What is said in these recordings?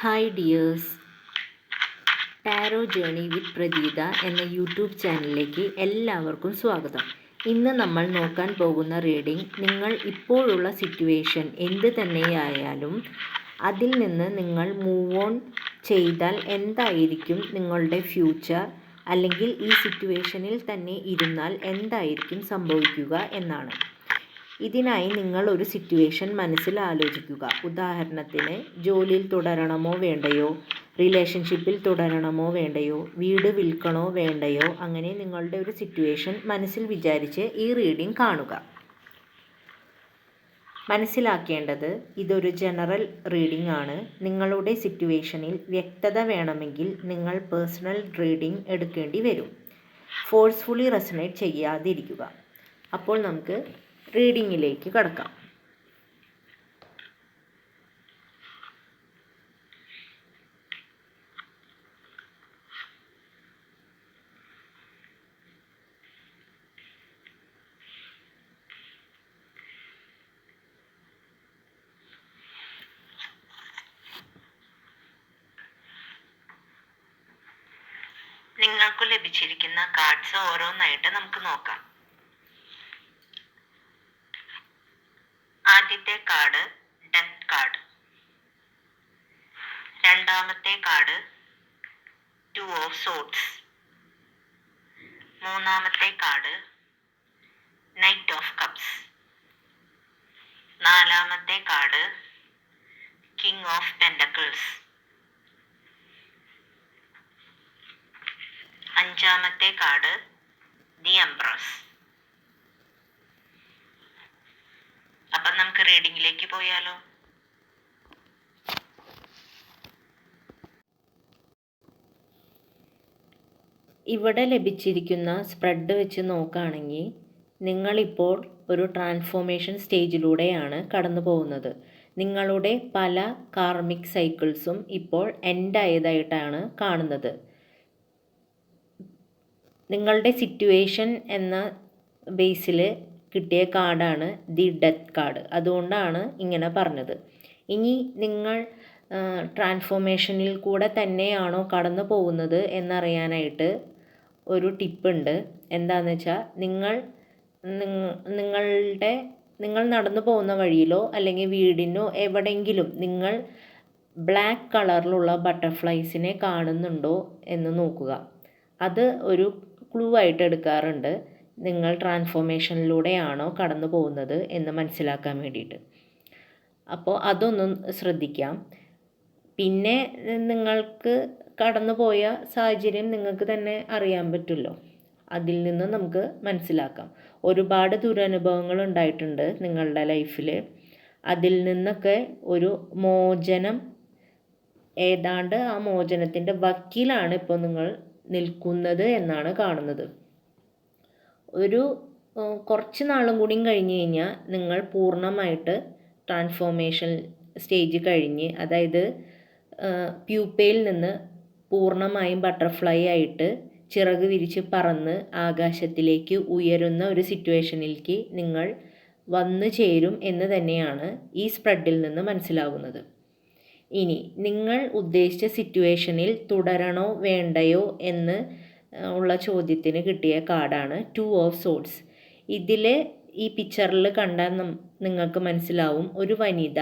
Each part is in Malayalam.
Hi dears tarot journey with Pratheetha എന്ന യൂട്യൂബ് ചാനലിലേക്ക് എല്ലാവർക്കും സ്വാഗതം. ഇന്ന് നമ്മൾ നോക്കാൻ പോകുന്ന റീഡിംഗ് നിങ്ങൾ ഇപ്പോഴുള്ള സിറ്റുവേഷൻ എന്ത് തന്നെയായാലും അതിൽ നിന്ന് നിങ്ങൾ മൂവ് ഓൺ ചെയ്താൽ എന്തായിരിക്കും നിങ്ങളുടെ ഫ്യൂച്ചർ അല്ലെങ്കിൽ ഈ സിറ്റുവേഷനിൽ തന്നെ ഇരുന്നാൽ എന്തായിരിക്കും സംഭവിക്കുക എന്നാണ്. ഇതിനായി നിങ്ങൾ ഒരു സിറ്റുവേഷൻ മനസ്സിൽ ആലോചിക്കുക ഉദാഹരണത്തിന് ജോലിയിൽ തുടരണമോ വേണ്ടയോ? റിലേഷൻഷിപ്പിൽ തുടരണമോ വേണ്ടയോ? വീട് വിൽക്കണോ വേണ്ടയോ? അങ്ങനെ നിങ്ങളുടെ ഒരു സിറ്റുവേഷൻ മനസ്സിൽ വിചാരിച്ച് ഈ റീഡിംഗ് കാണുക. മനസ്സിലാക്കേണ്ടത് ഇതൊരു ജനറൽ റീഡിംഗ് ആണ്. നിങ്ങളുടെ സിറ്റുവേഷനിൽ വ്യക്തത വേണമെങ്കിൽ നിങ്ങൾ പേഴ്സണൽ റീഡിംഗ് എടുക്കേണ്ടി വരും. ഫോഴ്സ്ഫുള്ളി റെസണേറ്റ് ചെയ്യാതിരിക്കുക. അപ്പോൾ നമുക്ക് റീഡിങ്ങിലേക്ക് കടക്കാം. നിങ്ങൾക്ക് ലഭിച്ചിരിക്കുന്ന കാർഡ്സ് ഓരോന്നായിട്ട് നമുക്ക് നോക്കാം ആദ്യത്തെ കാർഡ് ഡെത്ത് കാർഡ് രണ്ടാമത്തെ കാർഡ് ടു ഓഫ് സോട്സ് മൂന്നാമത്തെ കാർഡ് നൈറ്റ് ഓഫ് കപ്സ് നാലാമത്തെ കാർഡ് കിങ് ഓഫ് പെൻഡക്കിൾസ് അഞ്ചാമത്തെ കാർഡ് ദി എംപ്രസ് അപ്പം നമുക്ക് റീഡിങ്ങിലേക്ക് പോയാലോ? ഇവിടെ ലഭിച്ചിരിക്കുന്ന സ്പ്രെഡ് വെച്ച് നോക്കുകയാണെങ്കിൽ നിങ്ങളിപ്പോൾ ഒരു ട്രാൻസ്ഫോർമേഷൻ സ്റ്റേജിലൂടെയാണ് കടന്നു പോകുന്നത്. നിങ്ങളുടെ പല കാർമിക് സൈക്കിൾസും ഇപ്പോൾ എൻഡ് ആയതായിട്ടാണ് കാണുന്നത്. നിങ്ങളുടെ സിറ്റുവേഷൻ എന്ന ബേസിൽ കിട്ടിയ കാർഡാണ് ദി ഡെത്ത് കാർഡ്. അതുകൊണ്ടാണ് ഇങ്ങനെ പറഞ്ഞത്. ഇനി നിങ്ങൾ ട്രാൻസ്ഫോർമേഷനിൽ കൂടെ തന്നെയാണോ കടന്നു പോകുന്നത് എന്നറിയാനായിട്ട് ഒരു ടിപ്പുണ്ട്. എന്താണെന്ന് വെച്ചാൽ നിങ്ങൾ നിങ്ങളുടെ നിങ്ങൾ നടന്നു പോകുന്ന വഴിയിലോ അല്ലെങ്കിൽ വീടിനോ എവിടെയെങ്കിലും നിങ്ങൾ ബ്ലാക്ക് കളറിലുള്ള ബട്ടർഫ്ലൈസിനെ കാണുന്നുണ്ടോ എന്ന് നോക്കുക. അത് ഒരു ക്ലൂ ആയിട്ട് എടുക്കാറുണ്ട്. നിങ്ങൾ ട്രാൻസ്ഫോർമേഷനിലൂടെയാണോ കടന്നു പോകുന്നത് എന്ന് മനസ്സിലാക്കാൻ വേണ്ടിയിട്ട്. അപ്പോൾ അതൊന്നും ശ്രദ്ധിക്കാം. പിന്നെ നിങ്ങൾക്ക് കടന്നു പോയ സാഹചര്യം നിങ്ങൾക്ക് തന്നെ അറിയാൻ പറ്റുമല്ലോ അതിൽ നിന്ന് നമുക്ക് മനസ്സിലാക്കാം. ഒരുപാട് ദുരനുഭവങ്ങൾ ഉണ്ടായിട്ടുണ്ട് നിങ്ങളുടെ ലൈഫിൽ അതിൽ നിന്നൊക്കെ ഒരു മോചനം ഏതാണ്ട് ആ മോചനത്തിന്റെ വക്കീലാണ് ഇപ്പോൾ നിങ്ങൾ നിൽക്കുന്നത് എന്നാണ് കാണുന്നത്. ഒരു കുറച്ച് നാളും കൂടിയും കഴിഞ്ഞ് കഴിഞ്ഞാൽ നിങ്ങൾ പൂർണമായിട്ട് ട്രാൻസ്ഫോർമേഷൻ സ്റ്റേജ് കഴിഞ്ഞ് അതായത് പ്യൂപ്പയിൽ നിന്ന് പൂർണമായും ബട്ടർഫ്ലൈ ആയിട്ട് ചിറക് വിരിച്ച് പറന്ന് ആകാശത്തിലേക്ക് ഉയരുന്ന ഒരു സിറ്റുവേഷനിലേക്ക് നിങ്ങൾ വന്നു ചേരും എന്ന് തന്നെയാണ് ഈ സ്പ്രെഡിൽ നിന്ന് മനസ്സിലാകുന്നത് ഇനി നിങ്ങൾ ഉദ്ദേശിച്ച സിറ്റുവേഷനിൽ തുടരണോ വേണ്ടയോ എന്ന് ഉള്ള ചോദ്യത്തിന് കിട്ടിയ കാർഡാണ് ടു ഓഫ് സോഡ്സ് ഇതിൽ ഈ പിക്ചറിൽ കണ്ടാൽ നിങ്ങൾക്ക് മനസ്സിലാവും. ഒരു വനിത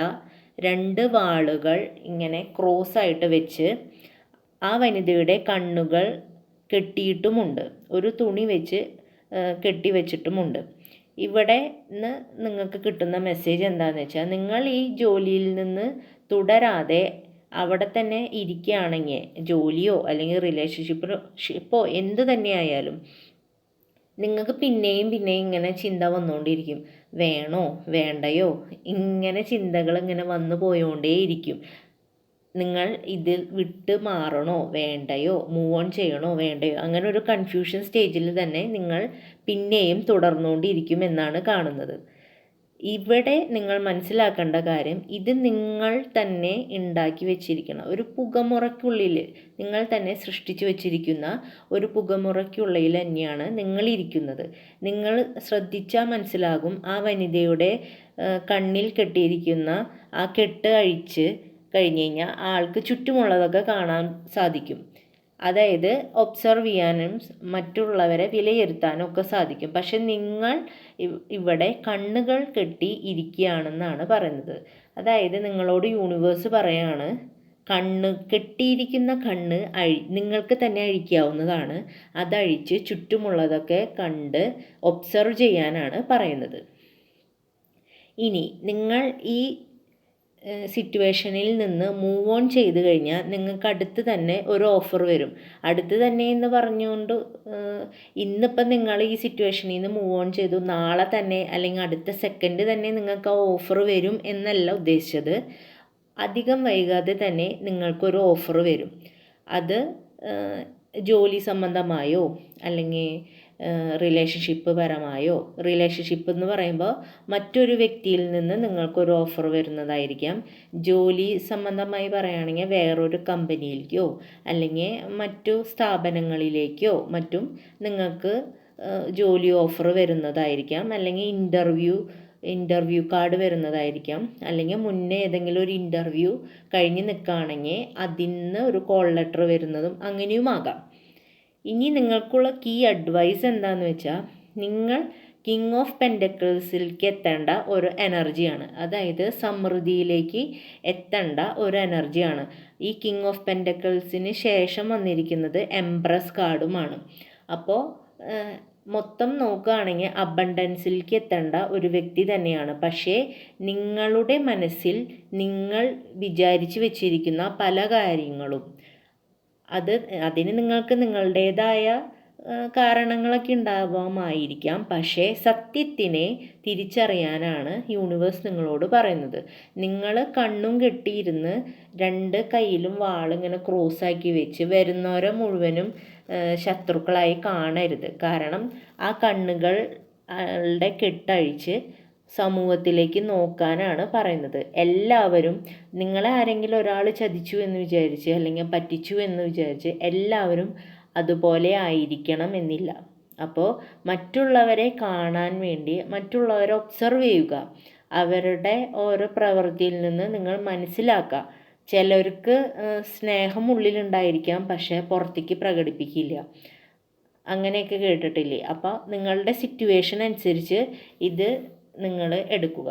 രണ്ട് വാളുകൾ ഇങ്ങനെ ക്രോസ് ആയിട്ട് വെച്ച് ആ വനിതയുടെ കണ്ണുകൾ കെട്ടിയിട്ടുമുണ്ട്. ഒരു തുണി വെച്ച് കെട്ടി വെച്ചിട്ടുമുണ്ട് ഇവിടെ നിന്ന് നിങ്ങൾക്ക് കിട്ടുന്ന മെസ്സേജ് എന്താണെന്ന് വെച്ചാൽ നിങ്ങൾ ഈ ജോലിയിൽ നിന്ന് തുടരാതെ അവിടെ തന്നെ ഇരിക്കുകയാണെങ്കിൽ ജോലിയോ അല്ലെങ്കിൽ റിലേഷൻഷിപ്പോ ഷിപ്പോ എന്ത് തന്നെയായാലും നിങ്ങൾക്ക് പിന്നെയും പിന്നെയും ഇങ്ങനെ ചിന്ത വന്നുകൊണ്ടിരിക്കും. വേണോ? വേണ്ടയോ? ഇങ്ങനെ ചിന്തകൾ ഇങ്ങനെ വന്നു പോയോണ്ടേയിരിക്കും. നിങ്ങൾ ഇതിൽ വിട്ട് മാറണോ വേണ്ടയോ മൂവ് ഓൺ ചെയ്യണോ വേണ്ടയോ? അങ്ങനെ ഒരു കൺഫ്യൂഷൻ സ്റ്റേജിൽ തന്നെ നിങ്ങൾ പിന്നെയും തുടർന്നുകൊണ്ടിരിക്കും എന്നാണ് കാണുന്നത്. ഇവിടെ നിങ്ങൾ മനസ്സിലാക്കേണ്ട കാര്യം ഇത് നിങ്ങൾ തന്നെ ഉണ്ടാക്കി വെച്ചിരിക്കണം. ഒരു പുകമുറയ്ക്കുള്ളിൽ നിങ്ങൾ തന്നെ സൃഷ്ടിച്ചു വെച്ചിരിക്കുന്ന ഒരു പുകമുറയ്ക്കുള്ളിൽ തന്നെയാണ് നിങ്ങളിരിക്കുന്നത് നിങ്ങൾ ശ്രദ്ധിച്ചാൽ മനസ്സിലാകും ആ വനിതയുടെ കണ്ണിൽ കെട്ടിയിരിക്കുന്ന ആ കെട്ട് അഴിച്ച് കഴിഞ്ഞ് കഴിഞ്ഞാൽ ആൾക്ക് ചുറ്റുമുള്ളതൊക്കെ കാണാൻ സാധിക്കും. അതായത് ഒബ്സർവ് ചെയ്യാനും മറ്റുള്ളവരെ വിലയിരുത്താനും ഒക്കെ സാധിക്കും. പക്ഷെ നിങ്ങൾ ഇവിടെ കണ്ണുകൾ കെട്ടി ഇരിക്കുകയാണെന്നാണ് പറയുന്നത്. അതായത് നിങ്ങളോട് യൂണിവേഴ്സ് പറയാണ് കണ്ണ് കെട്ടിയിരിക്കുന്ന കണ്ണ് അഴി നിങ്ങൾക്ക് തന്നെ അഴിക്കാവുന്നതാണ്. അതഴിച്ച് ചുറ്റുമുള്ളതൊക്കെ കണ്ട് ഒബ്സർവ് ചെയ്യാനാണ് പറയുന്നത്. ഇനി നിങ്ങൾ ഈ സിറ്റുവേഷനിൽ നിന്ന് മൂവ് ഓൺ ചെയ്ത് കഴിഞ്ഞാൽ നിങ്ങൾക്ക് അടുത്ത് തന്നെ ഒരു ഓഫർ വരും. അടുത്ത് തന്നെ എന്ന് പറഞ്ഞുകൊണ്ട് ഇന്നിപ്പം നിങ്ങൾ ഈ സിറ്റുവേഷനിൽ നിന്ന് മൂവ് ഓൺ ചെയ്തു. നാളെ തന്നെ അല്ലെങ്കിൽ അടുത്ത സെക്കൻഡ് തന്നെ നിങ്ങൾക്ക് ആ ഓഫർ വരും എന്നല്ല ഉദ്ദേശിച്ചത്. അധികം വൈകാതെ തന്നെ നിങ്ങൾക്കൊരു ഓഫർ വരും. അത് ജോലി സംബന്ധമായോ അല്ലെങ്കിൽ റിലേഷൻഷിപ്പ് പരമായോ? റിലേഷൻഷിപ്പ് എന്ന് പറയുമ്പോൾ മറ്റൊരു വ്യക്തിയിൽ നിന്ന് നിങ്ങൾക്കൊരു ഓഫർ വരുന്നതായിരിക്കാം. ജോലി സംബന്ധമായി പറയുകയാണെങ്കിൽ വേറൊരു കമ്പനിയിലേക്കോ അല്ലെങ്കിൽ മറ്റു സ്ഥാപനങ്ങളിലേക്കോ മറ്റും നിങ്ങൾക്ക് ജോലി ഓഫർ വരുന്നതായിരിക്കാം. അല്ലെങ്കിൽ ഇന്റർവ്യൂ ഇന്റർവ്യൂ കാർഡ് വരുന്നതായിരിക്കാം. അല്ലെങ്കിൽ മുന്നേ ഏതെങ്കിലും ഒരു ഇന്റർവ്യൂ കഴിഞ്ഞ് നിൽക്കുകയാണെങ്കിൽ അതിൽ നിന്ന് ഒരു കോൾ ലെറ്റർ വരുന്നതും അങ്ങനെയുമാകാം. ഇനി നിങ്ങൾക്കുള്ള കീ അഡ്വൈസ് എന്താണെന്ന് വെച്ചാൽ നിങ്ങൾ കിങ് ഓഫ് പെൻഡക്കിൾസിലേക്ക് എത്തേണ്ട ഒരു എനർജിയാണ് അതായത് സമൃദ്ധിയിലേക്ക് എത്തേണ്ട ഒരു എനർജിയാണ് ഈ കിങ് ഓഫ് പെൻഡക്കിൾസിന് ശേഷം വന്നിരിക്കുന്നത് എംപ്രസ് കാർഡുമാണ് അപ്പോൾ മൊത്തം നോക്കുകയാണെങ്കിൽ അബണ്ടൻസിലേക്ക് എത്തേണ്ട ഒരു വ്യക്തി തന്നെയാണ്. പക്ഷേ നിങ്ങളുടെ മനസ്സിൽ നിങ്ങൾ വിചാരിച്ചു വെച്ചിരിക്കുന്ന പല കാര്യങ്ങളും അത് അതിന് നിങ്ങൾക്ക് നിങ്ങളുടേതായ കാരണങ്ങളൊക്കെ ഉണ്ടാവാമായിരിക്കാം. പക്ഷേ സത്യത്തിനെ തിരിച്ചറിയാനാണ് യൂണിവേഴ്സ് നിങ്ങളോട് പറയുന്നത്. നിങ്ങൾ കണ്ണും കെട്ടിയിരുന്ന് രണ്ട് കയ്യിലും വാളിങ്ങനെ ക്രോസാക്കി വെച്ച് വരുന്നവരെ മുഴുവനും ശത്രുക്കളായി കാണരുത്. കാരണം ആ കണ്ണുകൾ കെട്ടഴിച്ച് സമൂഹത്തിലേക്ക് നോക്കാനാണ് പറയുന്നത്. എല്ലാവരും നിങ്ങളെ ആരെങ്കിലും ഒരാൾ ചതിച്ചു എന്ന് വിചാരിച്ച് അല്ലെങ്കിൽ പറ്റിച്ചു എന്ന് വിചാരിച്ച് എല്ലാവരും അതുപോലെ ആയിരിക്കണം എന്നില്ല. അപ്പോൾ മറ്റുള്ളവരെ കാണാൻ വേണ്ടി മറ്റുള്ളവരെ ഒബ്സർവ് ചെയ്യുക. അവരുടെ ഓരോ പ്രവൃത്തിയിൽ നിന്ന് നിങ്ങൾ മനസ്സിലാക്കുക. ചിലർക്ക് സ്നേഹം ഉള്ളിലുണ്ടായിരിക്കാം പക്ഷേ പുറത്തേക്ക് പ്രകടിപ്പിക്കില്ല. അങ്ങനെയൊക്കെ കേട്ടിട്ടില്ലേ? അപ്പോൾ നിങ്ങളുടെ സിറ്റുവേഷൻ അനുസരിച്ച് ഇത് നിങ്ങൾ എടുക്കുക.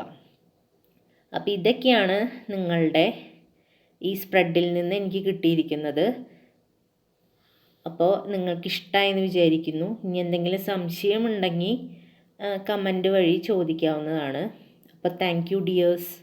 അപ്പോൾ ഇതൊക്കെയാണ് നിങ്ങളുടെ ഈ സ്പ്രെഡിൽ നിന്ന് എനിക്ക് കിട്ടിയിരിക്കുന്നത്. അപ്പോൾ നിങ്ങൾക്ക് ഇഷ്ടമായെന്ന് വിചാരിക്കുന്നു. ഇനി എന്തെങ്കിലും സംശയമുണ്ടെങ്കിൽ കമന്റ് വഴി ചോദിക്കാവുന്നതാണ്. അപ്പോൾ താങ്ക് യു ഡിയേഴ്സ്